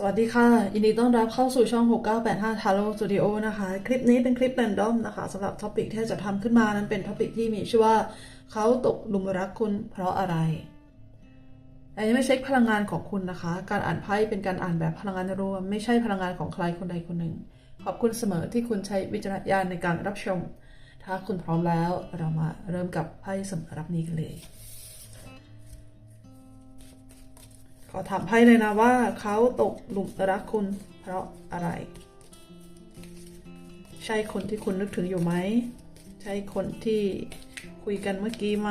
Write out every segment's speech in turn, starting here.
สวัสดีค่ะยินดีต้อนรับเข้าสู่ช่อง 6985 Taro Studio นะคะ คลิปนี้เป็นคลิปแรนดอมนะคะสำหรับท็อปิกที่จะทำขึ้นมานั้นเป็นท็อปิกที่มีชื่อว่าเขาตกหลุมรักคุณเพราะอะไร อันนี้ไม่เช็คพลังงานของคุณนะคะ การอ่านไพ่เป็นการอ่านแบบพลังงานรวม ไม่ใช่พลังงานของใครคนใดคนหนึ่ง ขอบคุณเสมอที่คุณใช้วิจารณญาณในการรับชม ถ้าคุณพร้อมแล้วเรามาเริ่มกับไพ่สำหรับนี้กันเลย ขอถามไพ่เลยนะว่าเขาตกหลุมรักคุณเพราะอะไร ใช่คนที่คุณนึกถึงอยู่ไหม ใช่คนที่คุยกันเมื่อกี้ไหม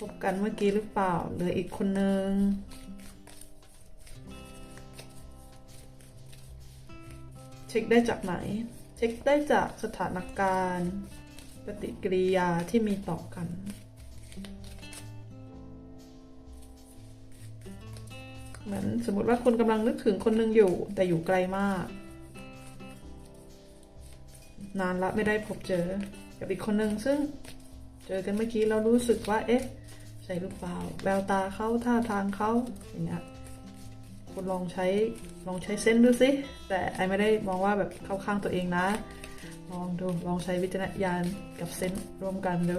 พบกันเมื่อกี้หรือเปล่าหรืออีกคนนึงเช็คได้จากไหน เช็คได้จากสถานการณ์ ปฏิกิริยาที่มีต่อกัน เหมือนสมมติว่าคุณกำลังนึกถึงคนหนึ่งอยู่ แต่อยู่ไกลมาก นานละไม่ได้พบเจอ กับอีกคนหนึ่งซึ่งเจอกันเมื่อกี้เรารู้สึกว่า เอ๊ะ ใช่หรือเปล่าแววตาเขาท่าทางเขาอย่างเงี้ยคุณลองใช้ลองใช้เส้นดูสิแต่ไอไม่ได้มองว่าแบบเข้าข้างตัวเองนะ ลองดูลองใช้วิจารณญาณกับเส้นร่วมกันดู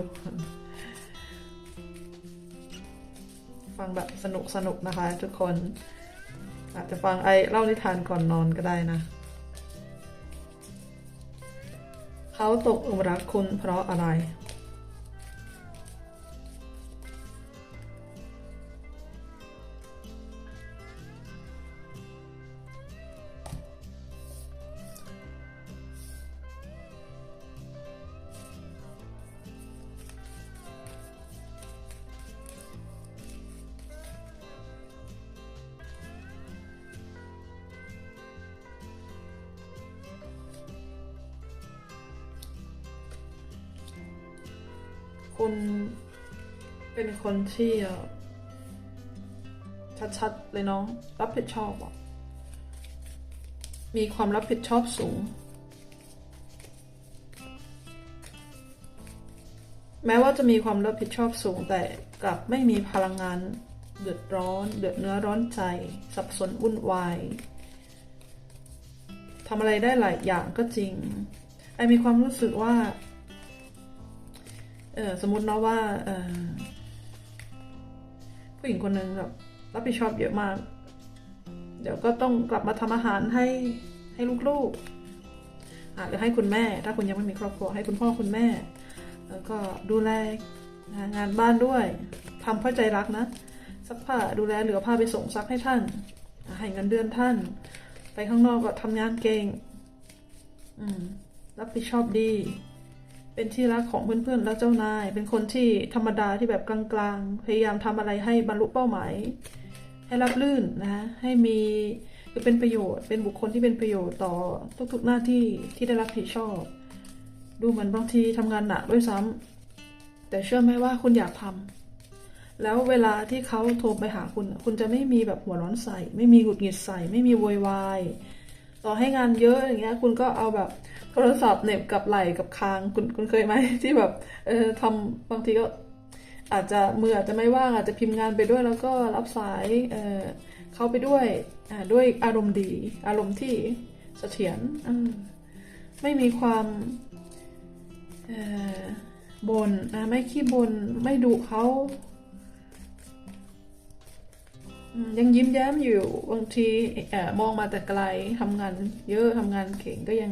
ฟังแบบสนุกสนุกนะคะ ทุกคน อาจจะฟังไอเล่านิทานก่อนนอนก็ได้นะ เขาตกหลุมรักคุณเพราะอะไร คนที่ชัดๆเลยน้อง รับผิดชอบอะมีความรับผิดชอบสูง แม้ว่าจะมีความรับผิดชอบสูงแต่กลับไม่มีพลังงานเดือดร้อน เดือดเนื้อร้อนใจ สับสนวุ่นวายทำอะไรได้หลายอย่างก็จริง ไอมีความรู้สึกว่า เออสมมตินะว่า เออ ผู้หญิงคนหนึ่งแบบรับผิดชอบเยอะมาก เดี๋ยวก็ต้องกลับมาทำอาหารให้ให้ลูกๆอะหรือให้คุณแม่ ถ้าคุณยังไม่มีครอบครัวให้คุณพ่อคุณแม่ แล้วก็ดูแลงานบ้านด้วยทำเพราะใจรักนะซักผ้าดูแลเหลือผ้าไปส่งซักให้ท่านให้เงินเดือนท่าน ไปข้างนอกก็ทำงานเก่ง อืมรับผิดชอบดี เป็นที่รักของเพื่อนๆ และเจ้านาย เป็นคนที่ธรรมดาที่แบบกลางๆ พยายามทำอะไรให้บรรลุเป้าหมาย ให้รับลื่นนะให้มีคือเป็นประโยชน์ เป็นบุคคลที่เป็นประโยชน์ต่อทุกๆหน้าที่ที่ได้รับผิดชอบ ดูเหมือนบางทีทำงานหนักด้วยซ้ำแต่เชื่อไหมว่าคุณอยากทำแล้วเวลาที่เขาโทรไปหาคุณ คุณจะไม่มีแบบหัวร้อนใส่ ไม่มีหงุดหงิดใส่ ไม่มีโวยวาย ต่อให้งานเยอะอย่างเงี้ย คุณก็เอาแบบ โทรศัพท์เน็บกับไหล่กับคางคุณคุณเคยไหมที่แบบเออทำบางทีก็อาจจะมืออาจจะไม่ว่างอาจจะพิมพ์งานไปด้วยแล้วก็รับสายเออเข้าไปด้วยอ่าด้วยอารมณ์ดี อารมณ์ที่เสถียรอืมไม่มีความเออบนนะไม่ขี้บนไม่ดุเขายังยิ้มแย้มอยู่บางทีอมองมาแต่ไกลทำงานเยอะทำงานเก่งก็ยัง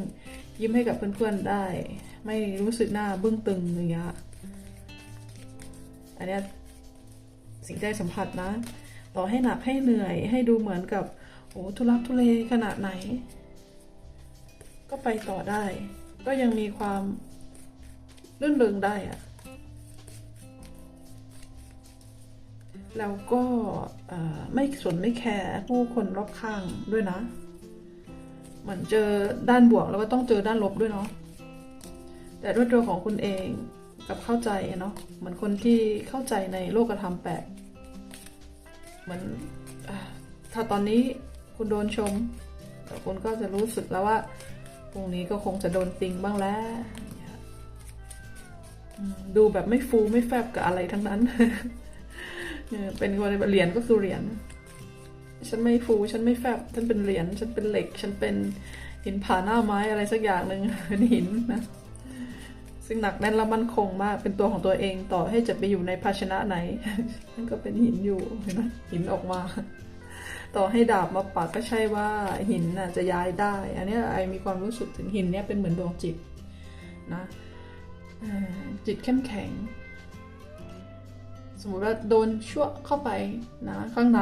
ยิ้มให้กับเพื่อนๆได้ ไม่รู้สึกหน้าบึ้งตึงอย่างเงี้ยอันนี้สิ่งได้สัมผัสนะ ต่อให้หนักให้เหนื่อยให้ดูเหมือนกับโอ้ทุลักทุเลขนาดไหน ก็ไปต่อได้ ก็ยังมีความรื่นเริงได้อะแล้วก็ไม่สนไม่แคร์ผู้คนรอบข้างด้วยนะ เหมือนเจอด้านบวกแล้วก็ต้องเจอด้านลบด้วยเนาะแต่ด้วยตัวของคุณเองกับเข้าใจเนาะเหมือนคนที่เข้าใจในโลกธรรมแปดเหมือนอถ้าตอนนี้คุณโดนชมแต่คุณก็จะรู้สึกแล้วว่าพรุ่งนี้ก็คงจะโดนติงบ้างแล้วดูแบบไม่ฟูไม่แฟบกับอะไรทั้งนั้นเออเป็นคนเหรียญก็คือเหรียญ ฉันไม่ฟู ฉันไม่แฟบ ฉันเป็นเหรียญ ฉันเป็นเหล็ก ฉันเป็นหินผ่าหน้าไม้อะไรสักอย่างหนึ่งเป็นหินนะ ซึ่งหนักแน่นและมั่นคงมาก เป็นตัวของตัวเอง ต่อให้จะไปอยู่ในภาชนะไหน มันก็เป็นหินอยู่เห็นไหมหินออกมา ต่อให้ดาบมาปักก็ใช่ว่าหินน่ะจะย้ายได้ อันนี้ไอมีความรู้สึกถึงหินเนี้ยเป็นเหมือนดวงจิตนะจิตเข้มแข็ง สมมติว่าโดนชั่วเข้าไปนะข้างใน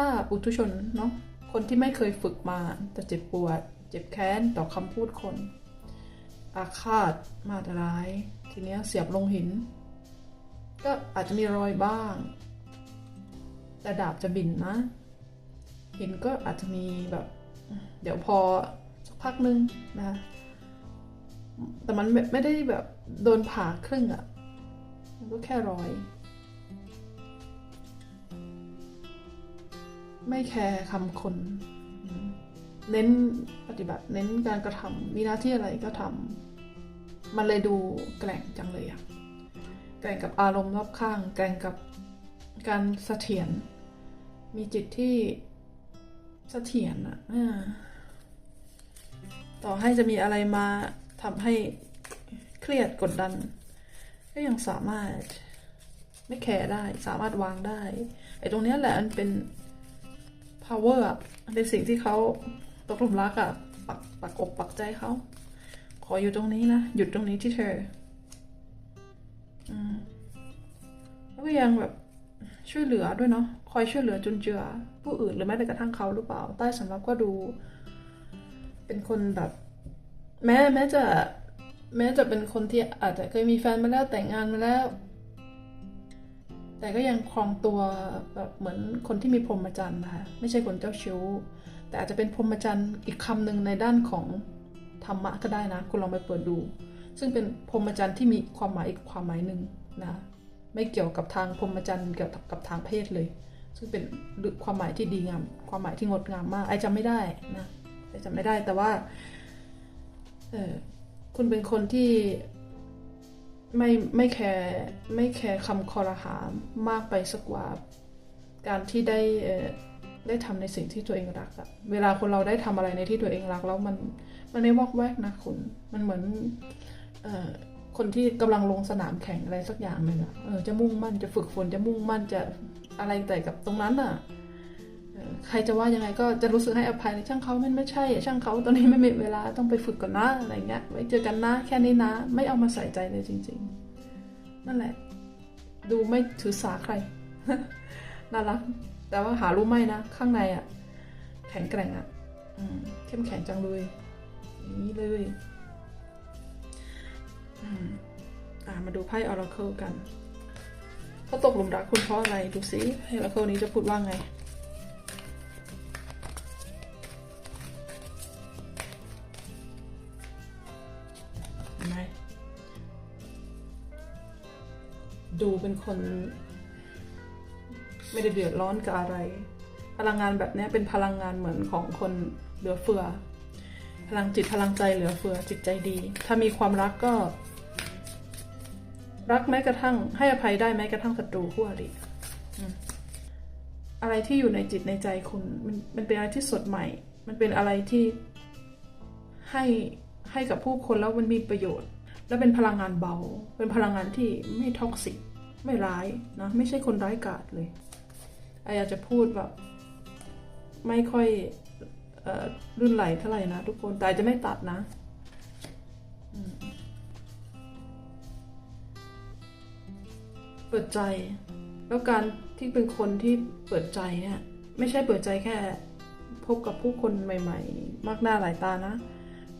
ถ้าปุถุชนเนาะคนที่ไม่เคยฝึกมาจะเจ็บปวด เจ็บแค้นต่อคำพูดคน อาฆาตมาตร้าย ทีเนี้ยเสียบลงหิน ก็อาจจะมีรอยบ้าง แต่ดาบจะบินนะ หินก็อาจจะมีแบบ เดี๋ยวพอสักพักนึงนะแต่มันไม่ไม่ได้แบบโดนผ่าครึ่งอะ่ะมันก็แค่รอย ไม่แคร์คำคน เน้นปฏิบัติ เน้นการกระทำมีหน้าที่อะไรก็ทำมันเลยดูแกร่งจังเลยอะแกร่งกับอารมณ์รอบข้าง แกร่งกับการเสถียรมีจิตที่เสถียรอะต่อให้จะมีอะไรมาทำให้เครียดกดดัน ก็ยังสามารถไม่แคร์ได้ สามารถวางได้ไอ้ตรงนี้แหละมันเป็น power อะมันเป็นสิ่งที่เขาตกหลุมรักอะปักปักอกปักใจเขา ขออยู่ตรงนี้นะ หยุดตรงนี้ที่เธออืมแล้วก็ยังแบบช่วยเหลือด้วยเนาะคอยช่วยเหลือจนเจือ ผู้อื่นหรือแม้แต่กระทั่งเขาหรือเปล่า ใต้สำรับก็ดู เป็นคนแบบ แม้แม้จะ แม้จะเป็นคนที่อาจจะเคยมีแฟนมาแล้วแต่งงานมาแล้ว แต่ก็ยังครองตัวแบบเหมือนคนที่มีพรหมจรรย์นะคะไม่ใช่คนเจ้าชู้ แต่อาจจะเป็นพรหมจรรย์อีกคำหนึ่งในด้านของธรรมะก็ได้นะ คุณลองไปเปิดดู ซึ่งเป็นพรหมจรรย์ที่มีความหมายอีกความหมายหนึ่งนะไม่เกี่ยวกับทางพรหมจรรย์เกี่ยวกับทางเพศเลย ซึ่งเป็นความหมายที่ดีงาม ความหมายที่งดงามมากไอจำไม่ได้นะไอจำไม่ได้แต่ว่าเออคุณเป็นคนที่ ไม่ไม่แคร์ไม่แคร์คำคอรหามากไปสักกว่าการที่ได้ได้ทำในสิ่งที่ตัวเองรักอะเวลาคนเราได้ทำอะไรในที่ตัวเองรักแล้วมันมันไม่วอกแวกนะคุณ มันเหมือนเออคนที่กำลังลงสนามแข่งอะไรสักอย่างหนึ่งอะเออจะมุ่งมั่นจะฝึกฝนจะมุ่งมั่นจะอะไรแต่กับตรงนั้นอะ ใครจะว่ายังไงก็จะรู้สึกให้อภัยในช่างเขามันไม่ใช่ ช่างเขาตอนนี้ไม่มีเวลาต้องไปฝึกก่อนนะอะไรเงี้ยไว้เจอกันนะแค่นี้นะ ไม่เอามาใส่ใจเลยจริง ๆ นั่นแหละ ดูไม่ถือสาใครน่ารักแต่ว่าหารู้ไหมนะ ข้างในอะแข็งแกร่งอะอืมเข้มแข็งจังเลยนี้เลยอืมอ่ามาดูไพ่ออราเคิลกันเขาตกหลุมรักคุณเพราะอะไร ดูสิไพ่ออรเคิลนี้จะพูดว่าไง ดูเป็นคน ไม่ได้เดือดร้อนกับอะไร พลังงานแบบนี้เป็นพลังงานเหมือนของคนเหลือเฟือ พลังจิตพลังใจเหลือเฟือจิตใจดี ถ้ามีความรักก็ รักแม้กระทั่ง ให้อภัยได้แม้กระทั่งศัตรูคู่อริอืมอะไรที่อยู่ในจิตในใจคุณ มันมันเป็นอะไรที่สดใหม่ มันเป็นอะไรที่ให้ให้กับผู้คนแล้วมันมีประโยชน์ และเป็นพลังงานเบา เป็นพลังงานที่ไม่ท็อกซิก ไม่ร้ายนะไม่ใช่คนร้ายกาจเลยไออยากจะพูดแบบไม่ค่อยอรุ่นไหลเท่าไหร่นะทุกคนแต่จะไม่ตัดนะเปิดใจ แล้วการที่เป็นคนที่เปิดใจเนี่ยไม่ใช่เปิดใจแค่พบกับผู้คนใหม่ ๆ มากหน้าหลายตานะ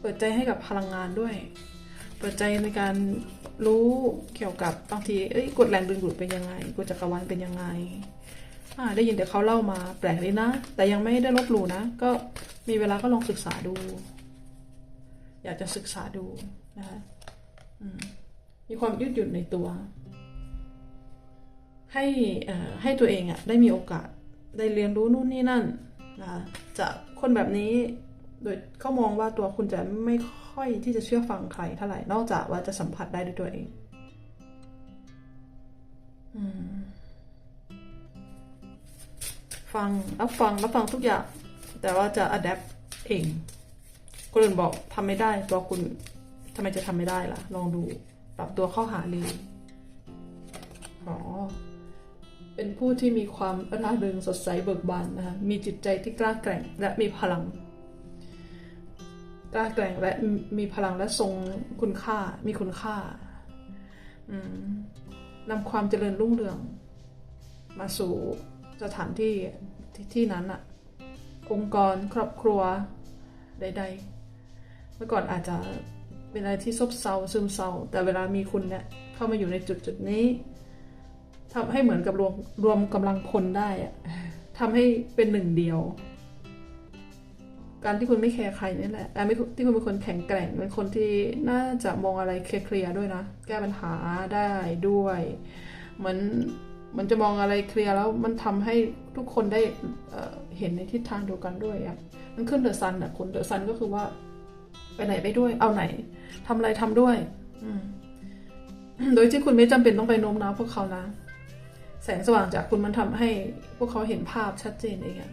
เปิดใจให้กับพลังงานด้วย เปิดใจในการ รู้เกี่ยวกับบางทีเอ้ยกฎแรงดึงดูดเป็นยังไงกฎจักรวาลเป็นยังไงอ่าได้ยินแต่เขาเล่ามาแปลกเลยนะ แต่ยังไม่ได้ลบหลู่นะ ก็มีเวลาก็ลองศึกษาดู อยากจะศึกษาดูนะคะมีความยืดหยุ่นในตัว ให้อ่อให้ตัวเองอะได้มีโอกาสได้เรียนรู้นู่นนี่นั่นนะคะจากคนแบบนี้ โดยเขามองว่าตัวคุณจะไม่ค่อยที่จะเชื่อฟังใครเท่าไหร่ นอกจากว่าจะสัมผัสได้ด้วยตัวเองอืมไฟฟังรับฟังรับฟังทุกอย่าง แต่ว่าจะ adapt เองคนอื่นบอกทำไม่ได้ ตัวคุณทำไมจะทำไม่ได้ล่ะ ลองดูปรับตัวเข้าหาเลยอ๋อเป็นผู้ที่มีความร่าเริงสดใสเบิกบานนะคะมีจิตใจที่กล้าแกร่งและมีพลัง กล้าแกร่งและมีพลังและทรงคุณค่า มีคุณค่าอืมนำความเจริญรุ่งเรือง มาสู่สถานที่ทที่นั้นอะองค์กรครอบครัวใด ๆ เมื่อก่อนอาจจะเป็นอะไรที่ซบเซาซึมเศร้าแต่เวลามีคุณเนี่ยเข้ามาอยู่ในจุดจุดนี้ทำให้เหมือนกับรวมรวมกำลังพลได้อะทำให้เป็นหนึ่งเดียว การที่คุณไม่แคร์ใครนี่แหละแต่ที่คุณเป็นคนแข็งแกร่งเป็นคนที่น่าจะมองอะไรเคลียร์ๆด้วยนะ แก้ปัญหาได้ด้วยเหมือนมันจะมองอะไรเคลียร์แล้วมันทำให้ทุกคนได้เเห็นในทิศทางเดียวกันด้วยอะมันขึ้นเดอะซันอะคุณเดอะซันก็คือว่า ไปไหนไปด้วย เอาไหนทำอะไรทำด้วย อืโดยที่คุณไม่จำเป็นต้องไปโน้มน้าวพวกเขานะ แสงสว่างจากคุณมันทำให้พวกเขาเห็นภาพชัดเจนเองอะ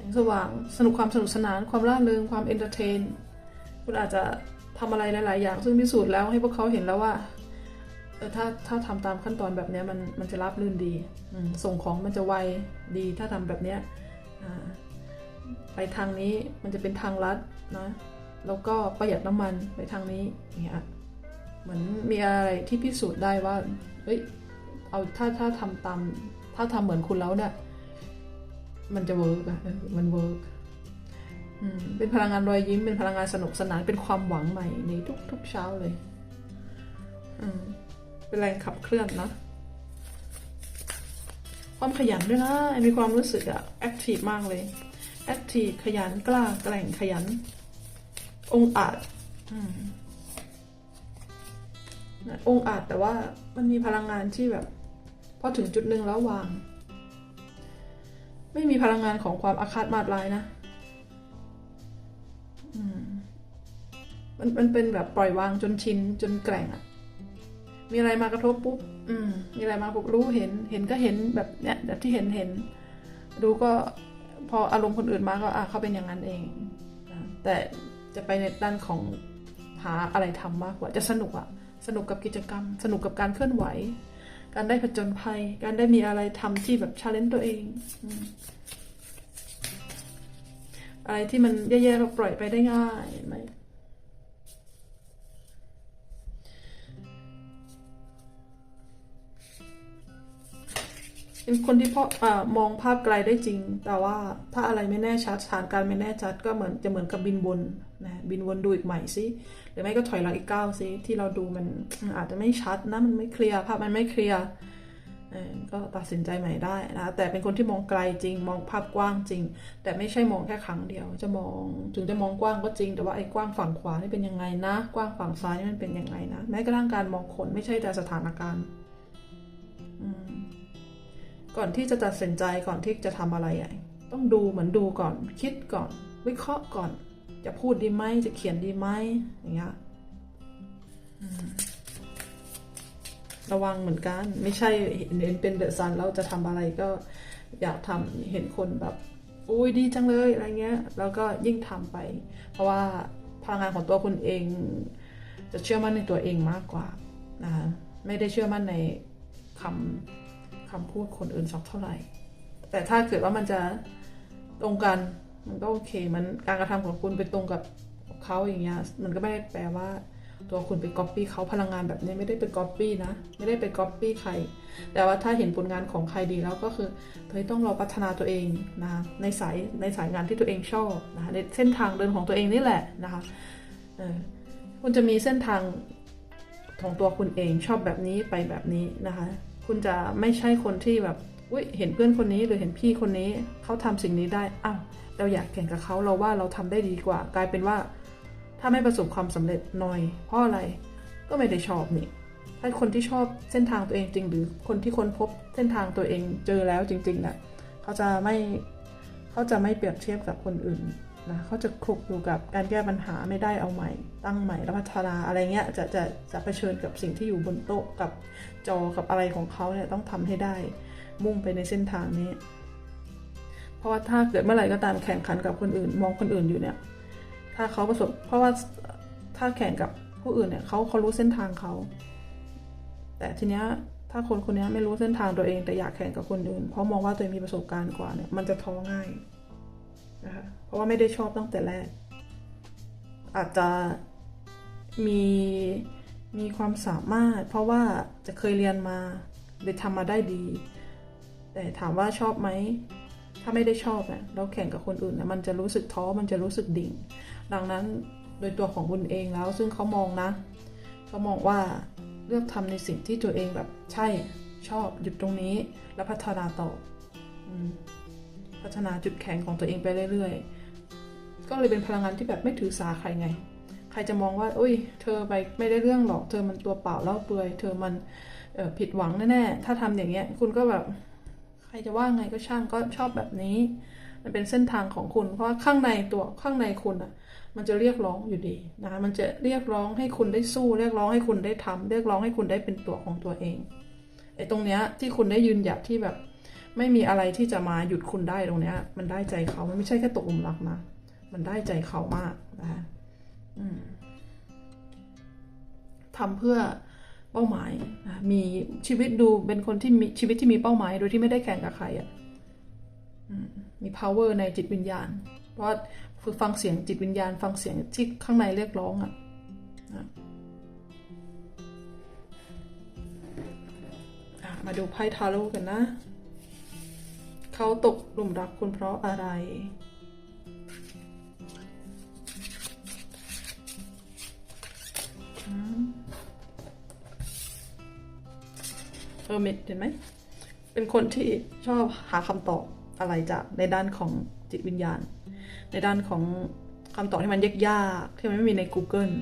แสงสว่างสนุกความสนุกสนานความร่าเริงความเอนเตอร์เทน คุณอาจจะทำอะไรหลาย ๆ อย่าง ซึ่งพิสูจน์แล้วให้พวกเขาเห็นแล้วว่าเออถ้าถ้าทำตามขั้นตอนแบบนี้มันมันจะรับลื่นดีส่งของมันจะไวดีถ้าทำแบบเนี้ยไปทางนี้มันจะเป็นทางลัดนะแล้วก็ประหยัดน้ำมันไปทางนี้เงี้ยเหมือนมีอะไรที่พิสูจน์ได้ว่าเฮ้ยเอาถ้าถ้าทำตามถ้าทำเหมือนคุณแล้วเนี่ย มันจะเวิร์กอะมันเวิร์กเป็นพลังงานรอยยิ้ม เป็นพลังงานสนุกสนาน เป็นความหวังใหม่ในทุกทุกเช้าเลย เป็นแรงขับเคลื่อนนะ ความขยันด้วยนะ มีความรู้สึกอะแอคทีฟมากเลย แอคทีฟขยันกล้าแกร่งขยัน องอาจองอาจแต่ว่ามันมีพลังงานที่แบบ พอถึงจุดหนึ่งแล้ววาง ไม่มีพลังงานของความอาฆาตมาดร้ายนะมมันมันเป็นแบบปล่อยวางจนชินจนแกร่งอะมีอะไรมากระทบปุ๊บอืม มีอะไรมาปุ๊บรู้เห็น เห็นก็เห็นแบบเนี้ยแบบที่เห็นเห็นดูก็พออารมณ์คนอื่นมาก็อะเขาเป็นอย่างนั้นเองแต่จะไปในด้านของหาอะไรทำมากกว่าจะสนุกอะสนุกกับกิจกรรม สนุกกับการเคลื่อนไหว การได้ผจญภัย การได้มีอะไรทำที่แบบชาเลนจ์ตัวเองอะไรที่มันแย่ๆเราปล่อยไปได้ง่ายเห็นไหมเป็นคนที่พออมองภาพไกลได้จริง แต่ว่าถ้าอะไรไม่แน่ชัดสถานการณ์ไม่แน่ชัดก็เหมือนจะเหมือนกับบินวน นะบินวนดูอีกใหม่สิหรือไม่ก็ถอยหลังอีกก้าวสิที่เราดูมันอาจจะไม่ชัดนะมันไม่เคลียร์ภาพมันไม่เคลียร์ก็ตัดสินใจใหม่ได้นะแต่เป็นคนที่มองไกลจริง มองภาพกว้างจริง แต่ไม่ใช่มองแค่ครั้งเดียว จะมองถึงจะมองกว้างก็จริง แต่ว่าไอ้กว้างฝั่งขวานี่เป็นยังไงนะ กว้างฝั่งซ้ายนี่มันเป็นยังไงนะแม้กระทั่งการมองคนไม่ใช่แต่สถานการณ์ก่อนที่จะตัดสินใจก่อนที่จะทำอะไรอะต้องดูเหมือนดูก่อน คิดก่อน วิเคราะห์ก่อน จะพูดดีไหมจะเขียนดีไหมอย่างเงี้ยระวังเหมือนกัน ไม่ใช่เห็นเป็นเดอะซันแล้วจะทำอะไรก็อยากทำเห็นคนแบบอุ้ยดีจังเลยอะไรเงี้ย แล้วก็ยิ่งทำไป เพราะว่าพลังงานของตัวคุณเอง จะเชื่อมั่นในตัวเองมากกว่านะไม่ได้เชื่อมั่นในคำคำพูดคนอื่นสักเท่าไหร่ แต่ถ้าเกิดว่ามันจะตรงกัน มันก็โอเค มันการกระทำของคุณไปตรงกับเขาอย่างเงี้ย มันก็ไม่ได้แปลว่า ตัวคุณไปก๊อปปี้เขาพลังงานแบบนี้ไม่ได้ไปก๊อปปี้นะ ไม่ได้ไปก๊อปปี้ใคร แต่ว่าถ้าเห็นผลงานของใครดีแล้วก็คือเฮ้ยต้องราพัฒนาตัวเองนะในสายในสายงานที่ตัวเองชอบนะคะในเส้นทางเดินของตัวเองนี่แหละนะคะคุณจะมีเส้นทางของตัวคุณเองชอบแบบนี้ไปแบบนี้นะคะ คุณจะไม่ใช่คนที่แบบอุ้ยเห็นเพื่อนคนนี้หรือเห็นพี่คนนี้เขาทำสิ่งนี้ได้อ้าว เราอยากแข่งกับเขาเราว่าเราทำได้ดีกว่า กลายเป็นว่า ถ้าไม่ประสบความสำเร็จหน่อย เพราะอะไรก็ไม่ได้ชอบนี่ถ้าคนที่ชอบเส้นทางตัวเองจริง หรือคนที่ค้นพบเส้นทางตัวเองเจอแล้วจริงๆนะ่ะเขาจะไม่เขาจะไม่เปรียบเทียบกับคนอื่นนะเขาจะคลุกอยู่กับการแก้ปัญหาไม่ได้เอาใหม่ ตั้งใหม่แล้วพัฒนาอะไรเงี้ยจะจะจะเผชิญกับสิ่งที่อยู่บนโต๊ะกับจอกับอะไรของเขาเนี่ยต้องทำให้ได้ มุ่งไปในเส้นทางนี้ เพราะว่าถ้าเกิดเมื่อไหร่ก็ตามแข่งขันกับคนอื่น มองคนอื่นอยู่เนี่ย ถ้าเขาประสบ เพราะว่าถ้าแข่งกับผู้อื่นเนี่ยเขาเขารู้เส้นทางเขา แต่ทีเนี้ยถ้าคนคนนี้ไม่รู้เส้นทางตัวเองแต่อยากแข่งกับคนอื่น เพราะมองว่าตัวเองมีประสบการณ์กว่าเนี่ยมันจะท้อง่ายนะคะเพราะว่าไม่ได้ชอบตั้งแต่แรก อาจจะมีมีความสามารถ เพราะว่าจะเคยเรียนมาหรือทำมาได้ดี แต่ถามว่าชอบไหม ถ้าไม่ได้ชอบเนี่ยเราแข่งกับคนอื่นเนี่ยมันจะรู้สึกท้อมันจะรู้สึกดิ่ง ดังนั้นโดยตัวของคุณเองแล้ว ซึ่งเขามองนะเขามองว่าเลือกทำในสิ่งที่ตัวเองแบบใช่ชอบหยุดตรงนี้ แล้วพัฒนาต่ออพัฒนาจุดแข็งของตัวเองไปเรื่อยๆ ก็เลยเป็นพลังงานที่แบบไม่ถือสาใครไง ใครจะมองว่าอุ้ย เธอไปไม่ได้เรื่องหรอก เธอมันตัวเปล่าเล่าเปลือย เธอมันผิดหวังแน่ๆ ถ้าทำอย่างเงี้ย คุณก็แบบ ใครจะว่าไงก็ช่างก็ชอบแบบนี้ มันเป็นเส้นทางของคุณ เพราะว่าข้างในตัวข้างในคุณอะ มันจะเรียกร้องอยู่ดีนะคะมันจะเรียกร้องให้คุณได้สู้ เรียกร้องให้คุณได้ทำเรียกร้องให้คุณได้เป็นตัวของตัวเองไอ้ตรงเนี้ยที่คุณได้ยืนหยัดที่แบบ ไม่มีอะไรที่จะมาหยุดคุณได้ตรงเนี้ย มันได้ใจเขามันไม่ใช่แค่ตกหลุมรักนะมันได้ใจเขามากนะคะทำเพื่อ เป้าหมาย มีชีวิตดูเป็นคนที่มีชีวิตที่มีเป้าหมาย โดยที่ไม่ได้แข่งกับใครอะ่ะมี power ในจิตวิญญาณ เพราะว่าฝึกฟังเสียงจิตวิญญาณ ฟังเสียงที่ข้างในเรียกร้องอะ่ะมาดูไพ่ทาโร่กันนะ เขาตกหลุมรักคุณเพราะอะไรเออเมดเห็นไหม เป็นคนที่ชอบหาคำตอบอะไรจากในด้านของจิตวิญญาณ ในด้านของคำตอบที่มันยากๆที่มันไม่มีใน Google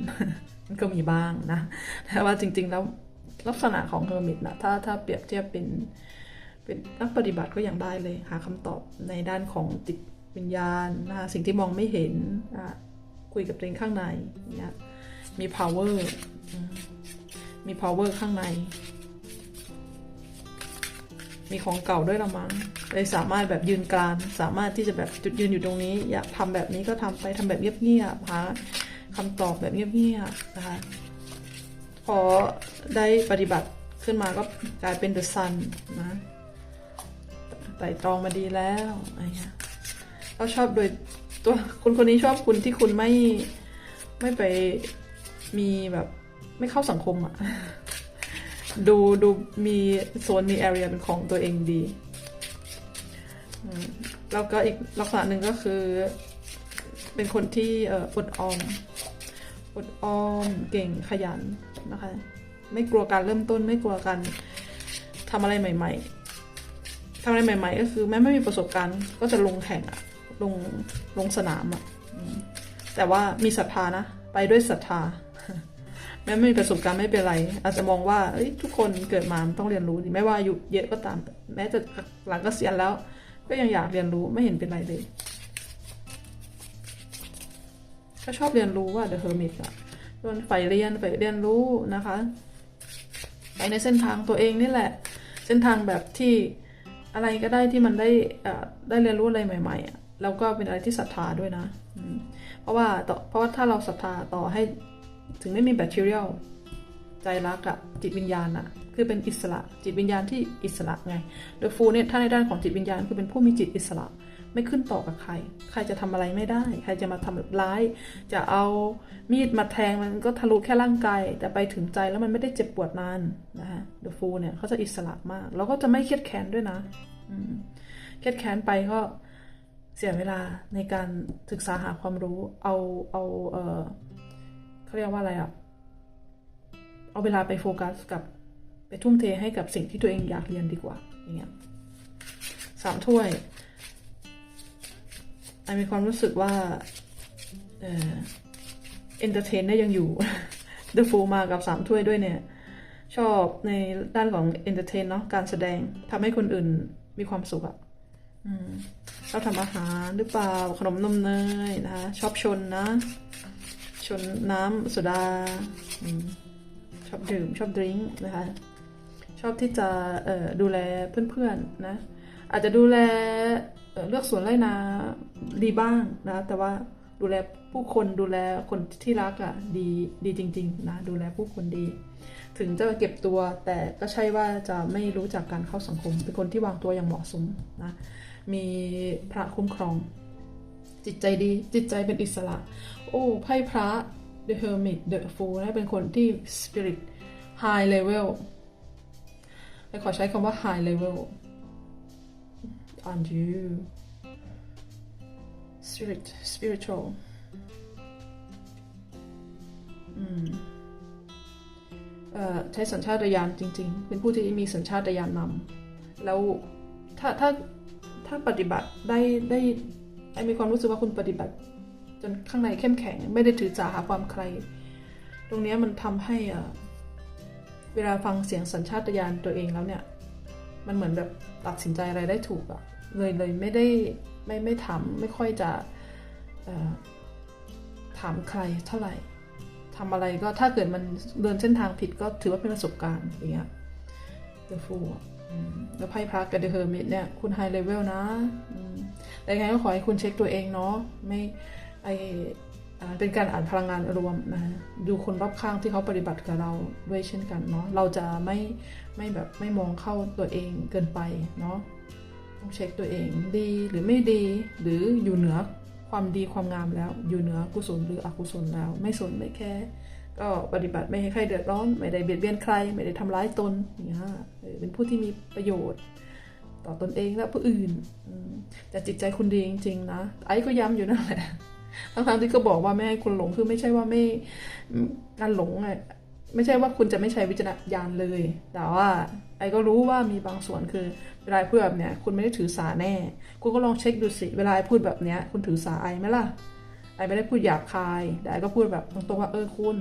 มันก็มีบ้างนะ แต่ว่าจริง ๆ แล้วลักษณะของเฮอร์มิตนะถ้าถ้าเปรียบเทียบเป็นเป็นนักปฏิบัติก็อย่างได้เลย หาคำตอบในด้านของจิตวิญญาณนะคะสิ่งที่มองไม่เห็นคุยกับตัวเองข้างในเนี่ยมี power อืมมี power ข้างใน มีของเก่าด้วยละมั้งเลยสามารถแบบยืนกรานสามารถที่จะแบบจุดยืนอยู่ตรงนี้ อยากทำแบบนี้ก็ทำไปทำแบบเงียบๆหาคำตอบแบบเงียบๆนะคะพอได้ปฏิบัติขึ้นมาก็กลายเป็น the sun นะไต่ตรองมาดีแล้วอะไรเงี้ยก็ชอบโดยตัวคนคนนี้ชอบคุณที่คุณไม่ไม่ไปมีแบบไม่เข้าสังคมอะ ดูดูมีโซนมีแอเรียเป็นของตัวเองดี แล้วก็อีกลักษณะหนึ่งก็คือ เป็นคนที่ออดออม อดออมเก่งขยันนะคะ ไม่กลัวการเริ่มต้นไม่กลัวการทำอะไรใหม่ ๆทำอะไรใหม่ ๆ ก็คือแม้ไม่มีประสบการณ์ ก็จะลงแข่งอะลงลงสนามอะแต่ว่ามีศรัทธานะ ไปด้วยศรัทธา แม้ไม่มีประสบการณ์ไม่เป็นไร อาจจะมองว่าเอ้ยทุกคนเกิดมามต้องเรียนรู้ดิไม่ว่าอายุเยอะก็ตาม แม้จะหลังกเกษียณแล้ว ก็ยังอยากเรียนรู้ไม่เห็นเป็นไรเลยก็ชอบเรียนรู้ว่า The Hermit อะโดนใฝ่เรียนใฝ่เรียนรู้นะคะไปในเส้นทางตัวเองนี่แหละ เส้นทางแบบที่อะไรก็ได้ที่มันได้ได้เรียนรู้อะไรใหม่ๆอะแล้วก็เป็นอะไรที่ศรัทธาด้วยนะ เพราะว่าต่อเพราะว่าถ้าเราศรัทธาต่อให้ ถึงไม่มีแบคทีเรียลใจรักอะจิตวิญญาณอะคือเป็นอิสระ จิตวิญญาณที่อิสระไงโดยฟูเนี่ยถ้าในด้านของจิตวิญญาณคือเป็นผู้มีจิตอิสระ ไม่ขึ้นต่อกับใคร ใครจะทำอะไรไม่ได้ ใครจะมาทำร้าย จะเอามีดมาแทงมันก็ทะลุแค่ร่างกายแต่ไปถึงใจแล้วมันไม่ได้เจ็บปวดนานนะคะเดอะฟูเนี่ยเขาจะอิสระมาก แล้วก็จะไม่เครียดแค้นด้วยนะเครียดแค้นไปก็เสียเวลาในการศึกษาหาความรู้เอาเอาเออ เขาเรียกว่าอะไรอะเอาเวลาไปโฟกัสกับไปทุ่มเทให้กับสิ่งที่ตัวเองอยากเรียนดีกว่า อย่างเงี้ยสามถ้วยไอมีความรู้สึกว่า เออเอนเตอร์เทนได้ยังอยู่เดอะฟูมากับสามถ้วยด้วยเนี่ย ชอบในด้านของเอนเตอร์เทนเนาะการแสดงทำให้คนอื่นมีความสุขอะอืมชอบทำอาหารหรือเปล่าขนมนมเนยนะคะชอบชนนะ ชนน้ำโซดาอชอบดื่มชอบดริงก์นะคะชอบที่จะดูแลเพื่อนๆนะอาจจะดูแลเลือกสวนไร่นาดีบ้างนะแต่ว่าดูแลผู้คนดูแลคนที่รักอะ่ะดีดีจริงๆนะดูแลผู้คนดี ถึงจะเก็บตัวแต่ก็ใช่ว่าจะไม่รู้จักการเข้าสังคม เป็นคนที่วางตัวอย่างเหมาะสมนะมีพระคุ้มครอง จิตใจดี จิตใจเป็นอิสระ โอ้ไพ่พระ The Hermit The Fool นะเป็นคนที่ Spirit High Level ไปขอใช้คำว่า High Level on you Spirit Spiritual อืมเอ่อใช้สัญชาตญาณจริง ๆ เป็นผู้ที่มีสัญชาตญาณนำแล้วถ้าถ้าถ้าปฏิบัติได้ได้ไอมีความรู้สึกว่าคุณปฏิบัติ จนข้างในเข้มแข็ง ไม่ได้ถือจ่าหาความใคร ตรงนี้มันทำให้เวลาฟังเสียงสัญชาตญาณตัวเองแล้วเนี่ย มันเหมือนแบบตัดสินใจอะไรได้ถูกอะเลยเลยไม่ได้ไม่ไม่ถามไม่ค่อยจะถามใครเท่าไหร่ทำอะไรก็ถ้าเกิดมันเดินเส้นทางผิดก็ถือว่าเป็นประสบการณ์อย่างเงี้ย The Fool แล้วไพ่พระกับ The Hermit เนี่ย คุณไฮเลเวลนะแต่ยังไงก็ขอให้คุณเช็คตัวเองเนาะไม่ไอเป็นการอ่านพลังงานรวมนะดูคนรอบข้างที่เขาปฏิบัติกับเราด้วยเช่นกันเนาะเราจะไม่ไม่แบบไม่มองเข้าตัวเองเกินไปเนาะต้องเช็คตัวเองดีหรือไม่ดีหรืออยู่เหนือความดีความงามแล้ว อยู่เหนือกุศลหรืออกุศลแล้ว ไม่สนไม่แค่ ก็ปฏิบัติไม่ให้ใครเดือดร้อน ไม่ได้เบียดเบียนใคร ไม่ได้ทำร้ายตนอย่างเงี้ยเป็นผู้ที่มีประโยชน์ ต่อตนเองและผู้อื่นแต่จิตใจคุณดีจริงๆนะไอ้ก็ย้ำอยู่นั่นแหละทั้งๆที่ก็บอกว่าไม่ให้คุณหลงคือไม่ใช่ว่าไม่การหลงอะไม่ใช่ว่าคุณจะไม่ใช้วิจารณญาณเลย แต่ว่าไอ้ก็รู้ว่ามีบางส่วนคือเวลาพูดแบบเนี้ยคุณไม่ได้ถือสาแน่ คุณก็ลองเช็คดูสิ เวลาพูดแบบเนี้ยคุณถือสาไอ้ไหมล่ะ ไอ้ไม่ได้พูดหยาบคาย แต่ไอ้ก็พูดแบบตรงๆว่าเออคุณ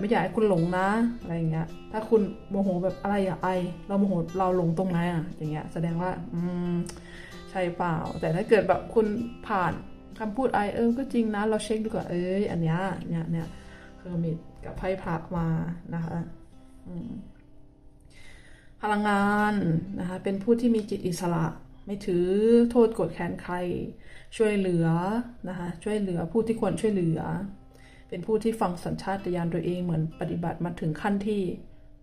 ไม่อยากให้คุณหลงนะอะไรอย่างเงี้ย ถ้าคุณโมโหแบบอะไรอะไอ เราโมโหเราหลงตรงไหนอะอย่างเงี้ย แสดงว่า อืมใช่เปล่า แต่ถ้าเกิดแบบคุณผ่านคำพูดไอเออก็จริงนะ เราเช็คดูก่อนเอ้ยอันเนี้ยเนี่ยเนี่ยคือมีกับไพ่พระมานะคะพลังงานนะคะเป็นผู้ที่มีจิตอิสระ ไม่ถือโทษโกดแค้นใคร ช่วยเหลือนะคะช่วยเหลือผู้ที่ควรช่วยเหลือ เป็นผู้ที่ฟังสัญชาตญาณตัวเองเหมือนปฏิบัติมาถึงขั้นที่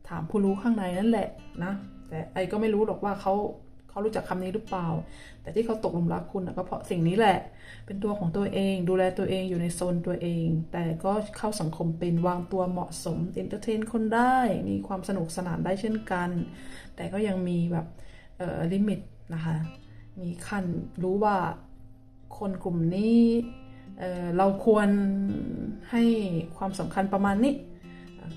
ถามผู้รู้ข้างในนั่นแหละนะ แต่ไอก็ไม่รู้หรอกว่าเขาเขารู้จักคำนี้หรือเปล่า แต่ที่เขาตกหลุมรักคุณก็เพราะสิ่งนี้แหละ เป็นตัวของตัวเอง ดูแลตัวเองอยู่ในโซนตัวเอง แต่ก็เข้าสังคมเป็นวางตัวเหมาะสมเอนเตอร์เทนคนได้ มีความสนุกสนานได้เช่นกัน แต่ก็ยังมีแบบเอ่อลิมิตนะคะ มีขั้นรู้ว่าคนกลุ่มนี้ เเราควรให้ความสำคัญประมาณนี้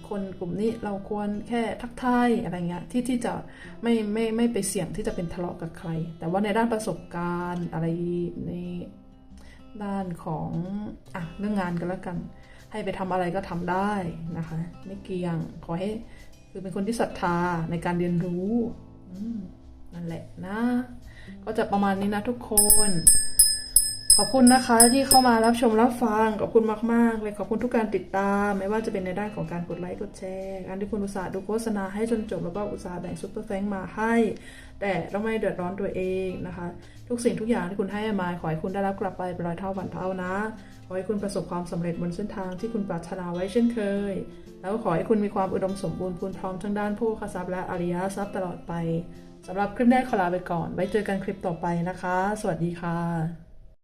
คนกลุ่มนี้เราควรแค่ทักทายอะไรเงี้ยที่ที่จะไม่ไม่ไม่ไปเสี่ยงที่จะเป็นทะเลาะกับใคร แต่ว่าในด้านประสบการณ์อะไรในด้านของอะเรื่องงานกันแล้วกัน ให้ไปทำอะไรก็ทำได้นะคะ ไม่เกี่ยงขอให้คือเป็นคนที่ศรัทธาในการเรียนรู้นั่นแหละนะ ก็จะประมาณนี้นะทุกคน ขอบคุณนะคะที่เข้ามารับชมรับฟังขอบคุณมาก ๆ เลยขอบคุณทุกการติดตาม ไม่ว่าจะเป็นในด้านของการกดไลค์กดแชร์การที่คุณอุตส่าห์ดูโฆษณาให้จนจบแล้วก็อุตส่าห์แบ่งซุปเปอร์แฟงมาให้ แต่เราไม่เดือดร้อนตัวเองนะคะ ทุกสิ่งทุกอย่างที่คุณให้มาขอให้คุณได้รับกลับไปเป็นร้อยเท่าพันเท่านะขอให้คุณประสบความสำเร็จบนเส้นทางที่คุณปรารถนาไว้เช่นเคย แล้วขอให้คุณมีความอุดมสมบูรณ์พูนพร้อมทั้งด้านผู้ค้าทรัพย์และอริยทรัพย์ตลอดไปสำหรับคลิปแรกขอลาไปก่อน ไว้เจอกันคลิปต่อไปนะคะ สวัสดีค่ะ